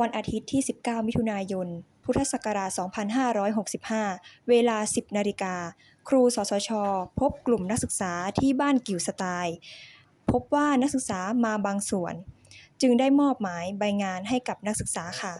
วันอาทิตย์ที่ 19 มิถุนายน พุทธศักราช 2565 เวลา 10 นาฬิกา ครูสสช พบกลุ่มนักศึกษาที่บ้านกิ่วสไตล์ พบว่านักศึกษามาบางส่วน จึงได้มอบหมายใบงานให้กับนักศึกษาค่ะ